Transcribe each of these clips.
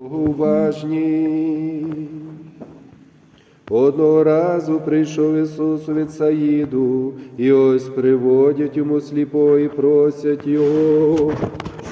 Уважні. Одного разу прийшов Ісус від Саїду, і ось приводять йому сліпо і просять його,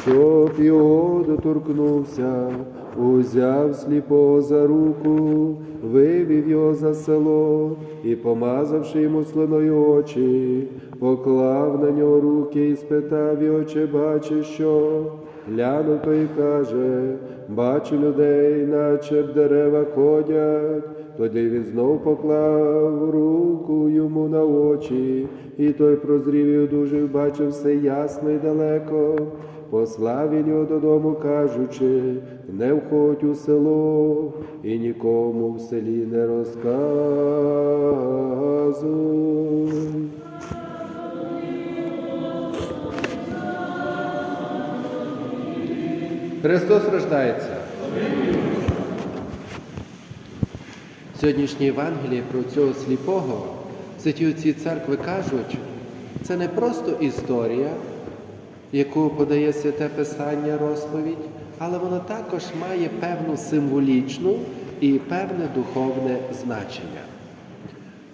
щоб його доторкнувся, узяв сліпого за руку, вивів його за село і, помазавши йому слиною очі, поклав на нього руки і спитав його, чи бачиш що. Глянув то і каже, бачу людей, наче б дерева ходять. Тоді він знов поклав руку йому на очі, і той прозрів і одужав, бачив все ясно і далеко. Послав його додому, кажучи, не входь у село і нікому в селі не розказуй. Христос рождається. Сьогоднішнє Євангеліє про цього сліпого святі отці церкви кажуть, це не просто історія, яку подає святе Писання розповідь, але вона також має певну символічну і певне духовне значення.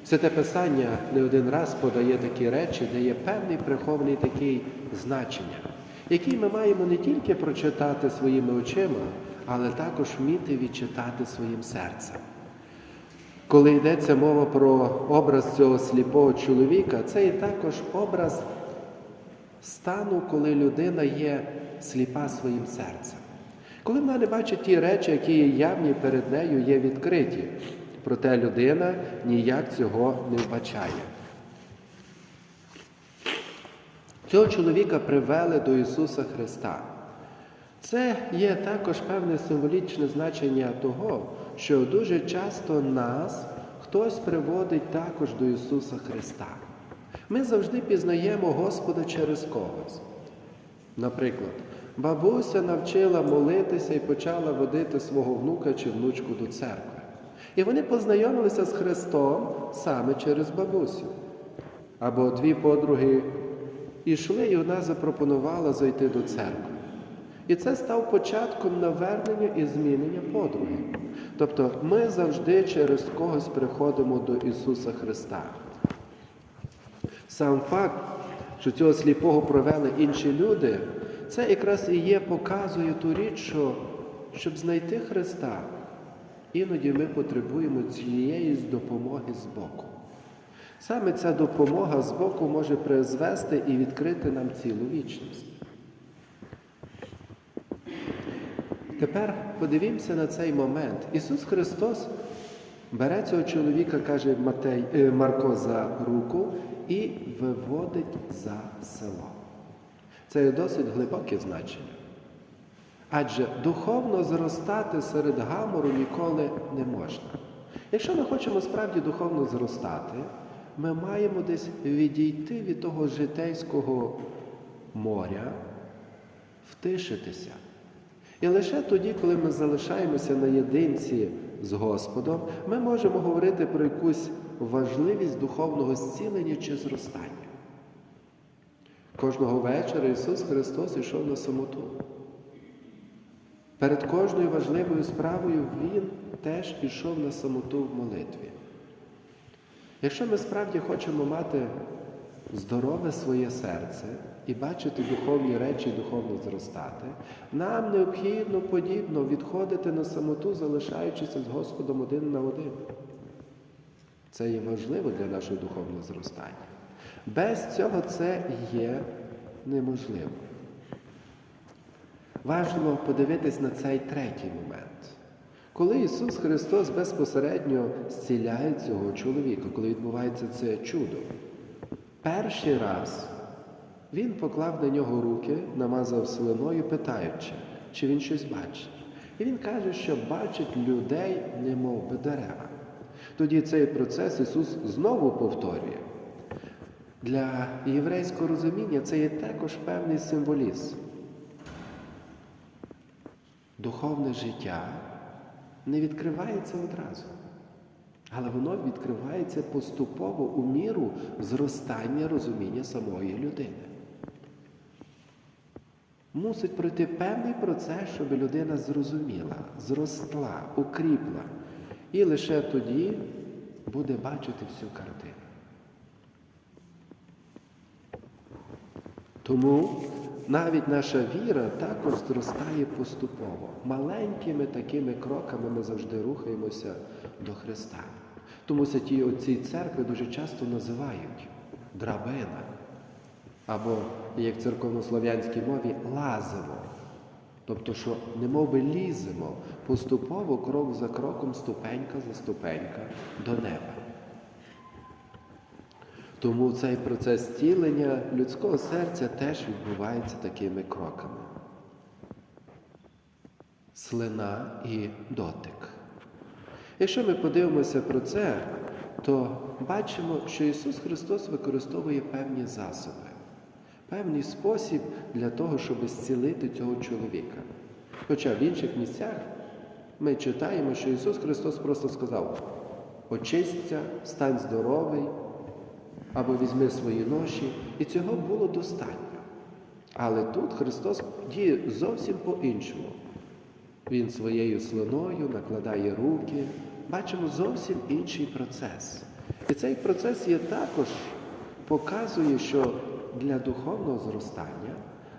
Святе Писання не один раз подає такі речі, де є певний прихований такий значення, який ми маємо не тільки прочитати своїми очима, але також вміти відчитати своїм серцем. Коли йдеться мова про образ цього сліпого чоловіка, це і також образ стану, коли людина є сліпа своїм серцем. Коли вона не бачить ті речі, які є явні перед нею, є відкриті, проте людина ніяк цього не вбачає. Цього чоловіка привели до Ісуса Христа. Це є також певне символічне значення того, що дуже часто нас хтось приводить також до Ісуса Христа. Ми завжди пізнаємо Господа через когось. Наприклад, бабуся навчила молитися і почала водити свого внука чи внучку до церкви. І вони познайомилися з Христом саме через бабусю. Або дві подруги ішли, і одна запропонувала зайти до церкви. І це став початком навернення і змінення подруги. Тобто ми завжди через когось приходимо до Ісуса Христа. Сам факт, що цього сліпого провели інші люди, це якраз і є, показує ту річ, що щоб знайти Христа, іноді ми потребуємо цієї допомоги з боку. Саме ця допомога з боку може призвести і відкрити нам цілу вічність. Тепер подивімося на цей момент. Ісус Христос бере цього чоловіка, каже Матей, е, Марко за руку і виводить за село. Це є досить глибоке значення. Адже духовно зростати серед гамору ніколи не можна. Якщо ми хочемо справді духовно зростати, ми маємо десь відійти від того житейського моря, втишитися. І лише тоді, коли ми залишаємося наєдинці з Господом, ми можемо говорити про якусь важливість духовного зцілення чи зростання. Кожного вечора Ісус Христос йшов на самоту. Перед кожною важливою справою Він теж ішов на самоту в молитві. Якщо ми справді хочемо мати здорове своє серце і бачити духовні речі, духовно зростати, нам необхідно подібно відходити на самоту, залишаючися з Господом один на один. Це є важливо для нашого духовного зростання. Без цього це є неможливо. Важливо подивитись на цей третій момент. Коли Ісус Христос безпосередньо зціляє цього чоловіка, коли відбувається це чудо, перший раз Він поклав на нього руки, намазав слиною, питаючи, чи він щось бачить. І він каже, що бачить людей, немов би дерева. Тоді цей процес Ісус знову повторює. Для єврейського розуміння це є також певний символізм. Духовне життя не відкривається одразу, але воно відкривається поступово у міру зростання розуміння самої людини. мусить пройти певний процес, щоб людина зрозуміла, зросла, укріпла. І лише тоді буде бачити всю картину. Тому навіть наша віра також зростає поступово. Маленькими такими кроками ми завжди рухаємося до Христа. Тому святі отці церкви дуже часто називають драбина. Або, як в церковнослов'янській мові, лазимо. Тобто, що немов би ліземо поступово, крок за кроком, ступенька за ступенька до неба. Тому цей процес зцілення людського серця теж відбувається такими кроками. Слина і дотик. Якщо ми подивимося про це, то бачимо, що Ісус Христос використовує певні засоби, певний спосіб для того, щоб зцілити цього чоловіка. Хоча в інших місцях ми читаємо, що Ісус Христос просто сказав: очисться, стань здоровий, або візьми свої ноші, і цього було достатньо. Але тут Христос діє зовсім по-іншому. Він своєю слиною накладає руки, бачимо зовсім інший процес. І цей процес є також показує, що для духовного зростання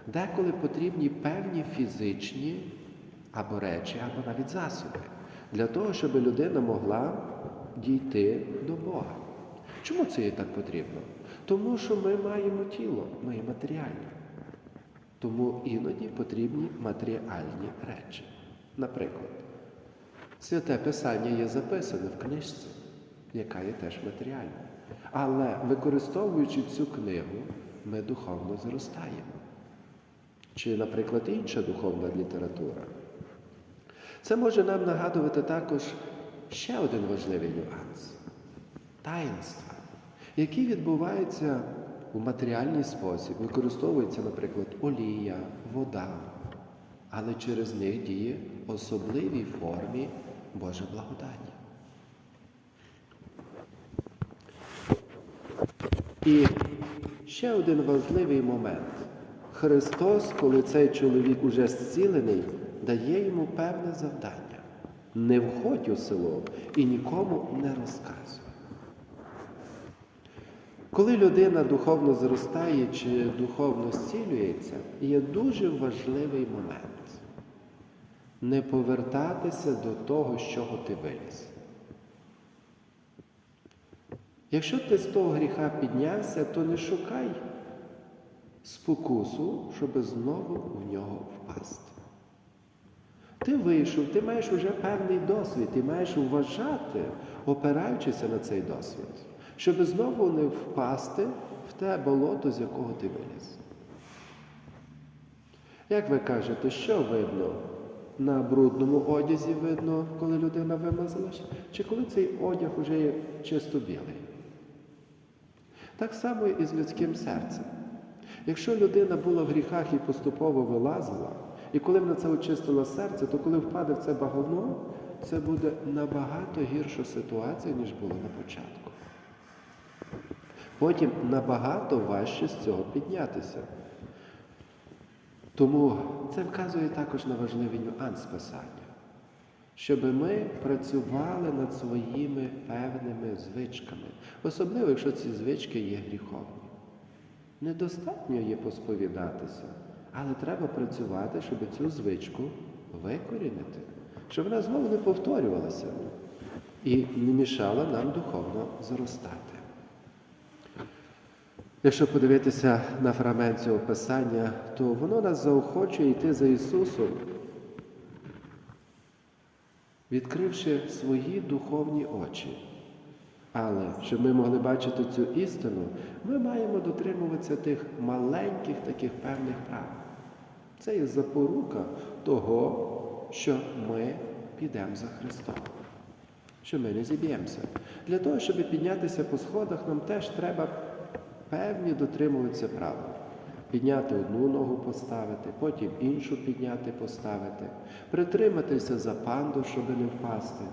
деколи потрібні певні фізичні або речі, або навіть засоби, для того, щоб людина могла дійти до Бога. Чому це є так потрібно? Тому що ми маємо тіло, ми є матеріальні. Тому іноді потрібні матеріальні речі. Наприклад, святе Писання є записане в книжці, яка є теж матеріальна. Але використовуючи цю книгу, ми духовно зростаємо. Чи, наприклад, інша духовна література. Це може нам нагадувати також ще один важливий нюанс таїнства, які відбуваються у матеріальний спосіб, використовується, наприклад, олія, вода, але через них діє особливій формі Боже благодання. І ще один важливий момент. Христос, коли цей чоловік уже зцілений, дає йому певне завдання. Не входь у село і нікому не розказуй. Коли людина духовно зростає чи духовно зцілюється, є дуже важливий момент не повертатися до того, з чого ти виліз. Якщо ти з того гріха піднявся, то не шукай спокусу, щоб знову в нього впасти. Ти вийшов, ти маєш уже певний досвід, ти маєш вважати, опираючися на цей досвід, щоб знову не впасти в те болото, з якого ти виліз. Як ви кажете, що видно? На брудному одязі видно, коли людина вимазалась, чи коли цей одяг уже є чисто білий? Так само і з людським серцем. Якщо людина була в гріхах і поступово вилазила, і коли вона це очистила серце, то коли впаде в це багоно, це буде набагато гірша ситуація, ніж було на початку. Потім набагато важче з цього піднятися. Тому це вказує також на важливий нюанс писання, щоб ми працювали над своїми певними звичками, особливо, якщо ці звички є гріховні. Недостатньо є посповідатися, але треба працювати, щоб цю звичку викорінити, щоб вона знову не повторювалася і не мішала нам духовно зростати. Якщо подивитися на фрагмент цього писання, то воно нас заохочує йти за Ісусом, відкривши свої духовні очі. Але щоб ми могли бачити цю істину, ми маємо дотримуватися тих маленьких таких певних прав. Це є запорука того, що ми підемо за Христом, що ми не зіб'ємося. Для того, щоб піднятися по сходах, нам теж треба певні дотримуватися правил. Підняти одну ногу поставити, потім іншу підняти, поставити, притриматися за панду, щоб не впасти.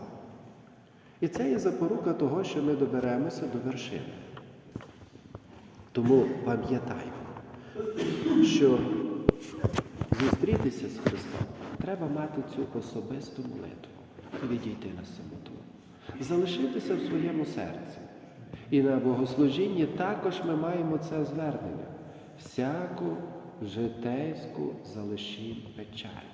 І це є запорука того, що ми доберемося до вершини. Тому пам'ятаємо, що зустрітися з Христом, треба мати цю особисту молитву і відійти на самоту, залишитися в своєму серці. І на богослужінні також ми маємо це звернення. Всяку житейську залишім печаль.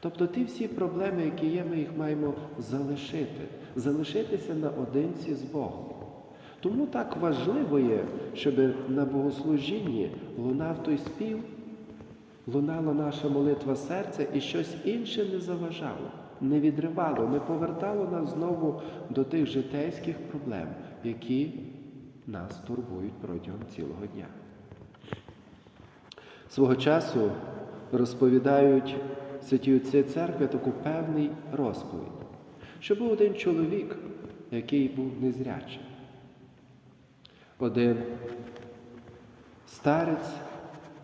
Тобто ті всі проблеми, які є, ми їх маємо залишити, залишитися наодинці з Богом. Тому так важливо є, щоб на богослужінні лунав той спів, лунала наша молитва серця і щось інше не заважало, не відривало, не повертало нас знову до тих житейських проблем, які нас турбують протягом цілого дня. Свого часу розповідають святі отці церкви таку певний розповідь, що був один чоловік, який був незрячий. Один старець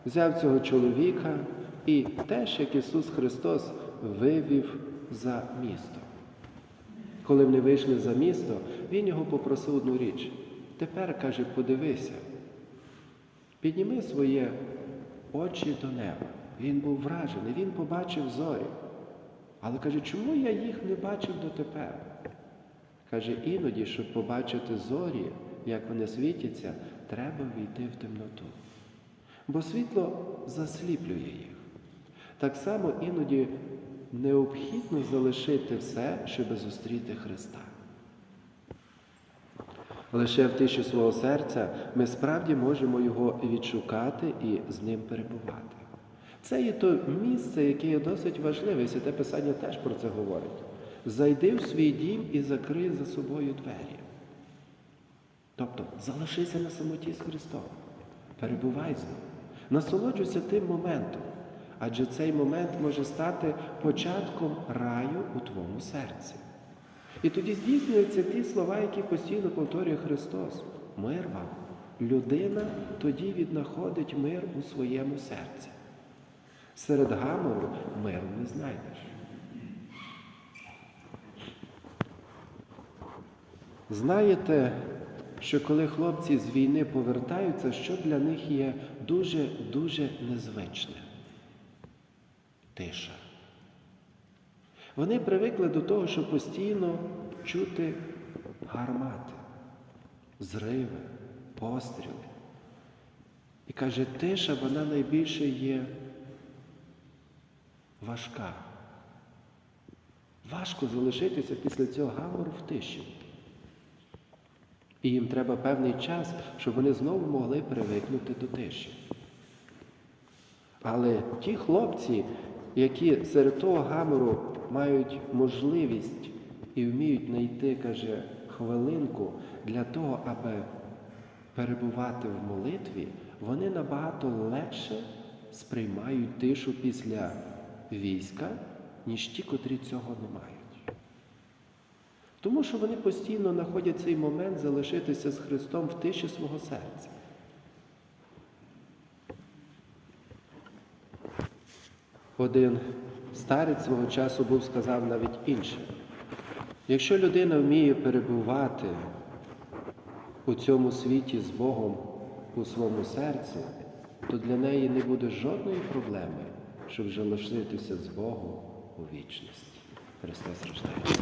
взяв цього чоловіка і теж, як Ісус Христос, вивів за місто. Коли вони вийшли за місто, Він його попросив одну річ. Тепер, каже, подивися, підніми своє очі до неба. Він був вражений, він побачив зорі. Але каже, чому я їх не бачив дотепер? Каже, іноді, щоб побачити зорі, як вони світяться, треба війти в темноту. Бо світло засліплює їх. Так само іноді необхідно залишити все, щоб зустріти Христа. Лише в тиші свого серця ми справді можемо його відшукати і з ним перебувати. Це є то місце, яке є досить важливе, і Святе Писання теж про це говорить. Зайди в свій дім і закрий за собою двері. Тобто залишися на самоті з Христом, перебувай з ним, насолоджуйся тим моментом, адже цей момент може стати початком раю у твоєму серці. І тоді здійснюються ті слова, які постійно повторює Христос. Мир вам. Людина тоді віднаходить мир у своєму серці. Серед гамору миру не знайдеш. Знаєте, що коли хлопці з війни повертаються, що для них є дуже-дуже незвичне? Тиша. Вони привикли до того, що постійно чути гармати, зриви, постріли. І каже, тиша, вона найбільше є важка. Важко залишитися після цього гамору в тиші. І їм треба певний час, щоб вони знову могли привикнути до тиші. Але ті хлопці, які серед того гамору мають можливість і вміють знайти, каже, хвилинку для того, аби перебувати в молитві, вони набагато легше сприймають тишу після війська, ніж ті, котрі цього не мають. Тому що вони постійно знаходять цей момент залишитися з Христом в тиші свого серця. Один старець свого часу був сказав навіть інше. Якщо людина вміє перебувати у цьому світі з Богом у своєму серці, то для неї не буде жодної проблеми, щоб залишитися з Богом у вічності. Христос рождає.